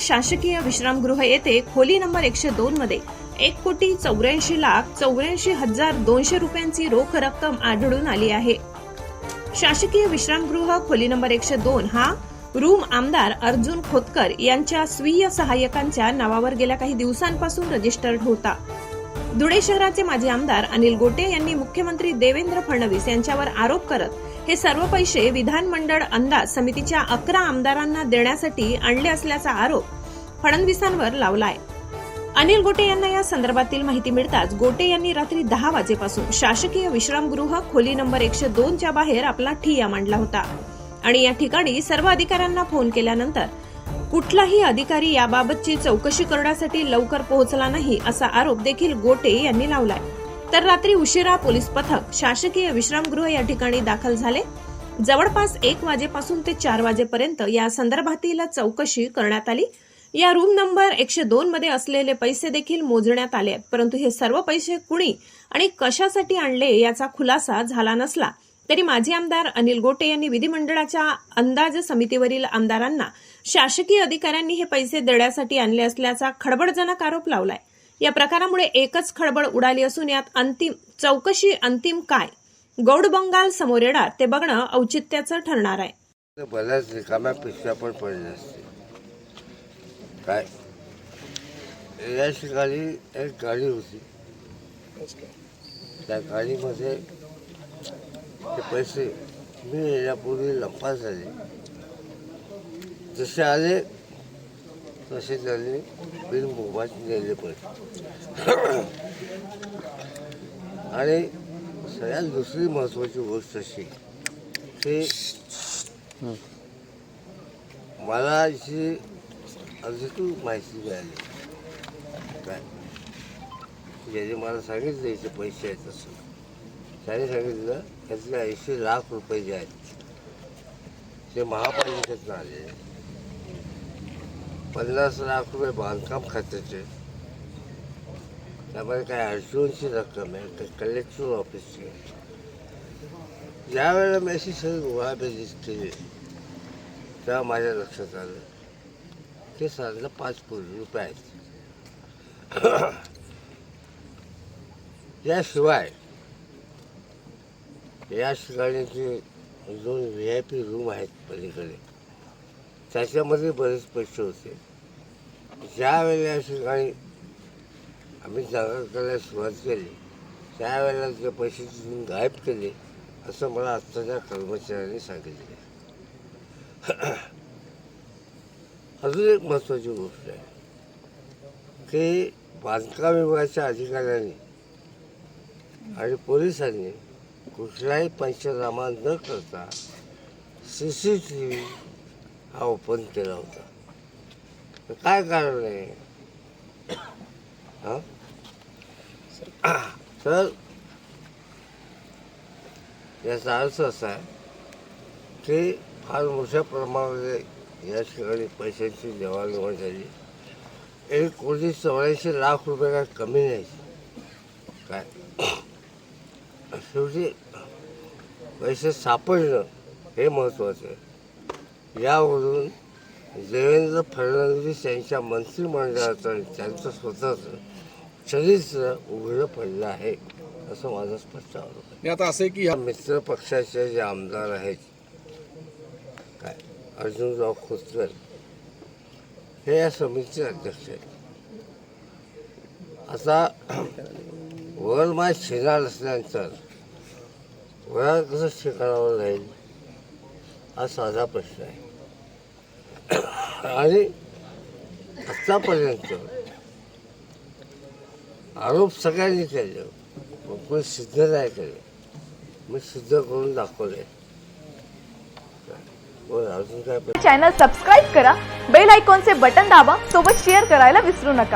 शासकीय विश्रामगृह येथे खोली नंबर एकशे दोन मध्ये एक कोटी चौऱ्याऐंशी लाख चौऱ्याऐंशी हजार दोनशे रुपयांची रोख रक्कम आढळून आली आहे. शासकीय विश्रामगृह खोली नंबर एकशे दोन हा रूम आमदार अर्जुन खोतकर यांच्या स्वीय सहाय्यकांच्या नावावर गेल्या काही दिवसांपासून रजिस्टर्ड होता. धुळे शहराचे माजी आमदार अनिल गोटे यांनी मुख्यमंत्री देवेंद्र फडणवीस यांच्यावर आरोप करत हे सर्व पैसे विधानमंडळ अंदाज समितीच्या अकरा आमदारांना देण्यासाठी आणले असल्याचा आरोप फडणवीसांवर लावलाय. अनिल गोटे यांना या संदर्भातील माहिती मिळताच गोटे यांनी रात्री दहा वाजेपासून शासकीय विश्रामगृह खोली नंबर एकशे दोनच्या बाहेर आपला ठिया मांडला होता. आणि या ठिकाणी सर्व अधिकाऱ्यांना फोन केल्यानंतर कुठलाही अधिकारी याबाबतची चौकशी करण्यासाठी लवकर पोहोचला नाही असा आरोप देखील गोटे यांनी लावलाय. तर रात्री उशिरा पोलीस पथक शासकीय विश्रामगृह या ठिकाणी दाखल झाले. जवळपास एक वाजेपासून ते चार वाजेपर्यंत या संदर्भातील चौकशी करण्यात आली. या रूम नंबर एकशे दोन मध्ये असलेले पैसे देखील मोजण्यात आले परंतु हे सर्व पैसे कुणी आणि कशासाठी आणले याचा खुलासा झाला नसला. तरी माजी आमदार अनिल गोटे यांनी विधिमंडळाच्या अंदाज समितीवरील आमदारांना शासकीय अधिकाऱ्यांनी हे पैसे देण्यासाठी आणले असल्याचा खडबडजनक आरोप लावलाय. या प्रकारामुळे एकच खळबळ उडाली असून यात अंतिम चौकशी अंतिम काय? गौड बंगाल समोर येणार ते बघणं औचित्याचं ठरणार आहे. बऱ्याच रिकाम्या पिशव्या पण पडल्या असते. काय? या ठिकाणी एक गाडी होती. त्या गाडीमध्ये ते पैसे मी येण्यापूर्वी लंपास झाले जसे आले तसे त्यांनी बिल मोबाईल नेले पैसे आणि सगळ्यात दुसरी महत्त्वाची गोष्ट अशी की मला अशी अधिकृत माहिती मिळाली काय ज्याने मला सांगितलं याचे पैसे आहेत असं त्याने सांगितलं त्यातले ऐंशी लाख रुपये जे आहेत ते महापालिकेतनं आले पन्नास लाख रुपये बांधकाम खात्याचे त्यामध्ये काय अर्जुनची रक्कम आहे ते कलेक्टर ऑफिसची ज्यावेळेला ज्या वेळेला मी अशी सगळी उहाबेजी केली तेव्हा माझ्या लक्षात आलं ते साधारण पाच कोटी रुपये आहेत. याशिवाय या ठिकाणीचे दोन व्ही आय पी रूम आहेत पलीकडे. त्याच्यामध्ये बरेच पैसे होते. ज्यावेळेला या ठिकाणी आम्ही जागा करायला सुरुवात केली त्यावेळेला ते पैसे तिथून गायब केले असं मला आत्ताच्या कर्मचाऱ्यांनी सांगितले. अजून एक महत्त्वाची गोष्ट आहे की बांधकाम विभागाच्या अधिकाऱ्यांनी आणि पोलिसांनी कुठलाही पंचनामा न करता सी सी टी व्ही हा ओपन केला होता. तर काय कारण आहे? हां? तर याचा अर्थ असा आहे की फार मोठ्या प्रमाणामध्ये या ठिकाणी पैशांची देवाणघेवाण झाली. एक कोटी चौऱ्याऐंशी लाख रुपये काय कमी नाही. काय? शेवटी पैसे सापडणं हे महत्त्वाचं आहे. यावरून देवेंद्र फडणवीस यांच्या मंत्रिमंडळाचं आणि त्यांचं स्वतःचं चरित्र उघडं पडलं आहे असं माझं स्पष्ट आरोप आणि आता असं आहे की या मित्र पक्षाचे जे आमदार आहेत काय अर्जुनराव खोतकर हे या समितीचे अध्यक्ष आहेत. आता वरमाय शेणार असल्यानंतर वयात कसं ठिकाणावर जाईल? हा साधा प्रश्न आहे. आणि आत्तापर्यंत आरोप सगळ्यांनी केले. पण कोणी सिद्ध नाही केले. मी सिद्ध करून दाखवले. अजून काय चॅनल सबस्क्राईब करा. बेल आयकॉनचे बटन दाबा. सोबत शेअर करायला विसरू नका.